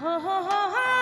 哈哈哈哈。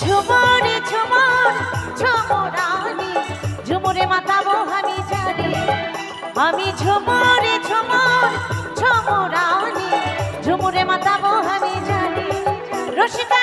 ঝুমরে, ঝুমর, ঝুমরানি, ঝুমরে মাতা মোহানি জানি আমি ঝুমরে, ঝুমর, ঝুমরানি, ঝুমরে মাতা মোহানি জানি রসিক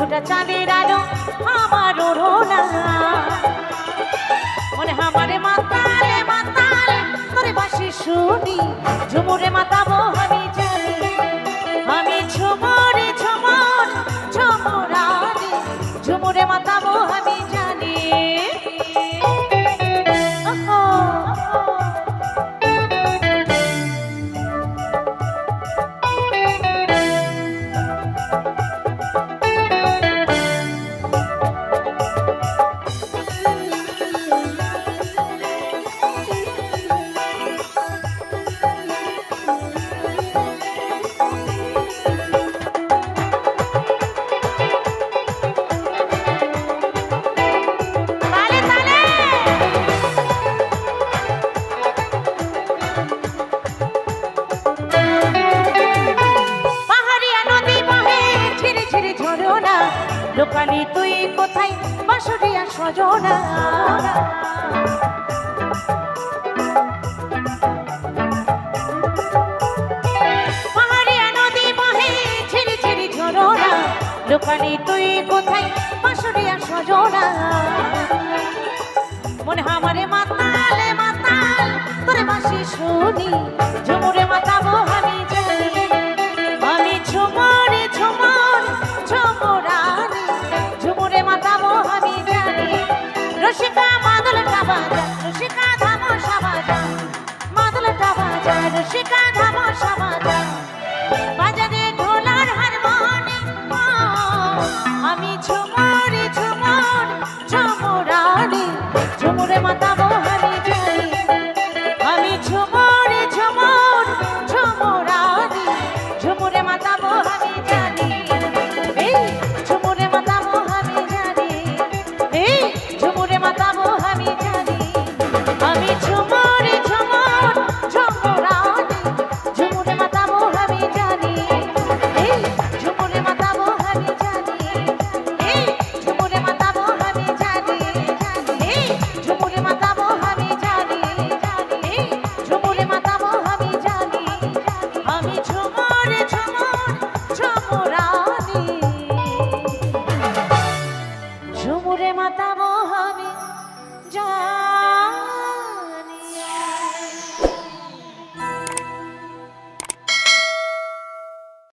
ঘোটা চাঁদের আলো আমার ওড়না। মনে আমারে মাতালে মাতালে তোরে শুনি। ঝুমুরে মাতাবো আমি না দোকানে তুই কোথায়? বাসরিয়া সজনা। দোকানে তুই কোথায়? বাসরিয়া সজনা। মনে আমারে মাতালে মাতাল, তোরে বাসি শুনি। ঝুমুরে মাতাবো হয় কাটাবো আমি। যা